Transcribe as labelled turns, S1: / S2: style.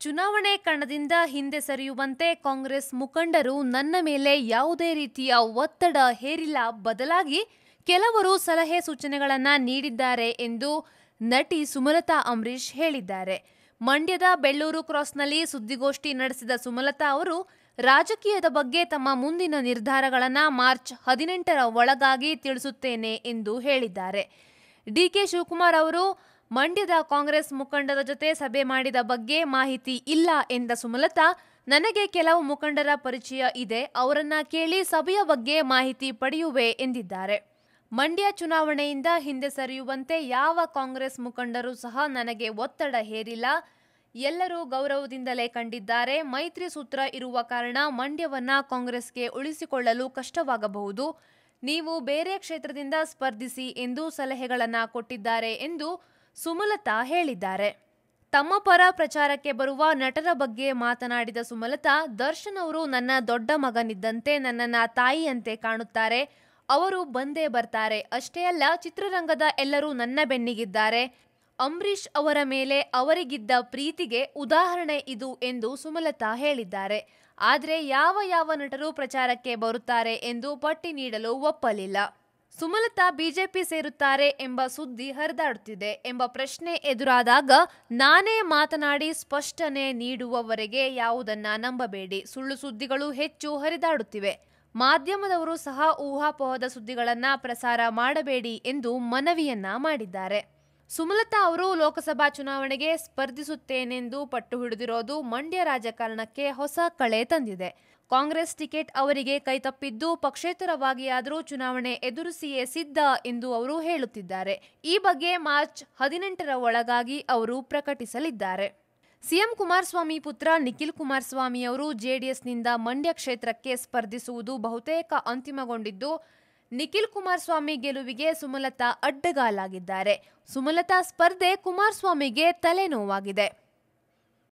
S1: ಚುನಾವಣೆ ಕಣದಿಂದ ಹಿಂದೆ ಸರಿಯುವಂತೆ ಕಾಂಗ್ರೆಸ್ ಮುಖಂಡರು ನನ್ನ ಮೇಲೆ ಯಾವುದೇ ರೀತಿಯ ಒತ್ತಡ ಹೇರಿಲ್ಲ, ಬದಲಾಗಿ ಕೆಲವರು ಸಲಹೆ ಸೂಚನೆಗಳನ್ನ ನೀಡಿದ್ದಾರೆ ಎಂದು ನಟಿ ಸುಮಲತಾ ಅಂಬರೀಷ್ ಹೇಳಿದ್ದಾರೆ. ಮಂಡ್ಯದ ಬೆಳ್ಳೂರು ಕ್ರಾಸ್ನಲ್ಲಿ ಸುದ್ದಿಗೋಷ್ಠಿ ನಡೆಸಿದ ಸುಮಲತಾ ಅವರು, ರಾಜಕೀಯದ ಬಗ್ಗೆ ತಮ್ಮ ಮುಂದಿನ ನಿರ್ಧಾರಗಳನ್ನ ಮಾರ್ಚ್ ಹದಿನೆಂಟರ ಒಳಗಾಗಿ ತಿಳಿಸುತ್ತೇನೆ ಎಂದು ಹೇಳಿದ್ದಾರೆ. ಡಿಕೆ ಶಿವಕುಮಾರ್ ಅವರು ಮಂಡ್ಯದ ಕಾಂಗ್ರೆಸ್ ಮುಖಂಡರ ಜೊತೆ ಸಭೆ ಮಾಡಿದ ಬಗ್ಗೆ ಮಾಹಿತಿ ಇಲ್ಲ ಎಂದ ಸುಮಲತಾ, ನನಗೆ ಕೆಲವು ಮುಖಂಡರ ಪರಿಚಯ ಇದೆ, ಅವರನ್ನ ಕೇಳಿ ಸಭೆಯ ಬಗ್ಗೆ ಮಾಹಿತಿ ಪಡೆಯುವೆ ಎಂದಿದ್ದಾರೆ. ಮಂಡ್ಯ ಚುನಾವಣೆಯಿಂದ ಹಿಂದೆ ಸರಿಯುವಂತೆ ಯಾವ ಕಾಂಗ್ರೆಸ್ ಮುಖಂಡರು ಸಹ ನನಗೆ ಒತ್ತಡ ಹೇರಿಲ್ಲ. ಎಲ್ಲರೂ ಗೌರವದಿಂದಲೇ ಕಂಡಿದ್ದಾರೆ. ಮೈತ್ರಿ ಸೂತ್ರ ಇರುವ ಕಾರಣ ಮಂಡ್ಯವನ್ನ ಕಾಂಗ್ರೆಸ್ಗೆ ಉಳಿಸಿಕೊಳ್ಳಲು ಕಷ್ಟವಾಗಬಹುದು. ನೀವು ಬೇರೆ ಕ್ಷೇತ್ರದಿಂದ ಸ್ಪರ್ಧಿಸಿ ಎಂದು ಸಲಹೆಗಳನ್ನು ಕೊಟ್ಟಿದ್ದಾರೆ ಎಂದು ಸುಮಲತಾ ಹೇಳಿದ್ದಾರೆ. ತಮ್ಮ ಪರ ಪ್ರಚಾರಕ್ಕೆ ಬರುವ ನಟರ ಬಗ್ಗೆ ಮಾತನಾಡಿದ ಸುಮಲತಾ, ದರ್ಶನ್ ಅವರು ನನ್ನ ದೊಡ್ಡ ಮಗನಿದ್ದಂತೆ ನನ್ನನ್ನ ತಾಯಿಯಂತೆ ಕಾಣುತ್ತಾರೆ. ಅವರು ಬಂದೇ ಬರ್ತಾರೆ. ಅಷ್ಟೇ ಅಲ್ಲ, ಚಿತ್ರರಂಗದ ಎಲ್ಲರೂ ನನ್ನ ಬೆನ್ನಿಗಿದ್ದಾರೆ. ಅಂಬರೀಷ್ ಅವರ ಮೇಲೆ ಅವರಿಗಿದ್ದ ಪ್ರೀತಿಗೆ ಉದಾಹರಣೆ ಇದು ಎಂದು ಸುಮಲತಾ ಹೇಳಿದ್ದಾರೆ. ಆದರೆ ಯಾವ ಯಾವ ನಟರು ಪ್ರಚಾರಕ್ಕೆ ಬರುತ್ತಾರೆ ಎಂದು ಪಟ್ಟಿ ನೀಡಲು ಒಪ್ಪಲಿಲ್ಲ. ಸುಮಲತಾ ಬಿಜೆಪಿ ಸೇರುತ್ತಾರೆ ಎಂಬ ಸುದ್ದಿ ಹರಿದಾಡುತ್ತಿದೆ ಎಂಬ ಪ್ರಶ್ನೆ ಎದುರಾದಾಗ ನಾನೇ ಮಾತನಾಡಿ ಸ್ಪಷ್ಟನೆ ನೀಡುವವರೆಗೆ ಯಾವುದನ್ನ ನಂಬಬೇಡಿ. ಸುಳ್ಳು ಸುದ್ದಿಗಳು ಹೆಚ್ಚು ಹರಿದಾಡುತ್ತಿವೆ. ಮಾಧ್ಯಮದವರು ಸಹ ಊಹಾಪೋಹದ ಸುದ್ದಿಗಳನ್ನ ಪ್ರಸಾರ ಮಾಡಬೇಡಿ ಎಂದು ಮನವಿಯನ್ನ ಮಾಡಿದ್ದಾರೆ. ಸುಮಲತಾ ಅವರು ಲೋಕಸಭಾ ಚುನಾವಣೆಗೆ ಸ್ಪರ್ಧಿಸುತ್ತೇನೆಂದು ಪಟ್ಟು ಹಿಡಿದಿರೋದು ಮಂಡ್ಯ ರಾಜಕಾರಣಕ್ಕೆ ಹೊಸ ಕಳೆ ತಂದಿದೆ. ಕಾಂಗ್ರೆಸ್ ಟಿಕೆಟ್ ಅವರಿಗೆ ಕೈತಪ್ಪಿದ್ದು ಪಕ್ಷೇತರವಾಗಿಯಾದರೂ ಚುನಾವಣೆ ಎದುರಿಸಿಯೇ ಸಿದ್ಧ ಎಂದು ಅವರು ಹೇಳುತ್ತಿದ್ದಾರೆ. ಈ ಬಗ್ಗೆ ಮಾರ್ಚ್ ಹದಿನೆಂಟರ ಒಳಗಾಗಿ ಅವರು ಪ್ರಕಟಿಸಲಿದ್ದಾರೆ. ಸಿಎಂ ಕುಮಾರಸ್ವಾಮಿ ಪುತ್ರ ನಿಖಿಲ್ ಕುಮಾರಸ್ವಾಮಿ ಅವರು ಜೆಡಿಎಸ್ನಿಂದ ಮಂಡ್ಯ ಕ್ಷೇತ್ರಕ್ಕೆ ಸ್ಪರ್ಧಿಸುವುದು ಬಹುತೇಕ ಅಂತಿಮಗೊಂಡಿದ್ದು, ನಿಖಿಲ್ ಕುಮಾರಸ್ವಾಮಿ ಗೆಲುವಿಗೆ ಸುಮಲತಾ ಅಡ್ಡಗಾಲಾಗಿದ್ದಾರೆ. ಸುಮಲತಾ ಸ್ಪರ್ಧೆ ಕುಮಾರಸ್ವಾಮಿಗೆ ತಲೆನೋವಾಗಿದೆ.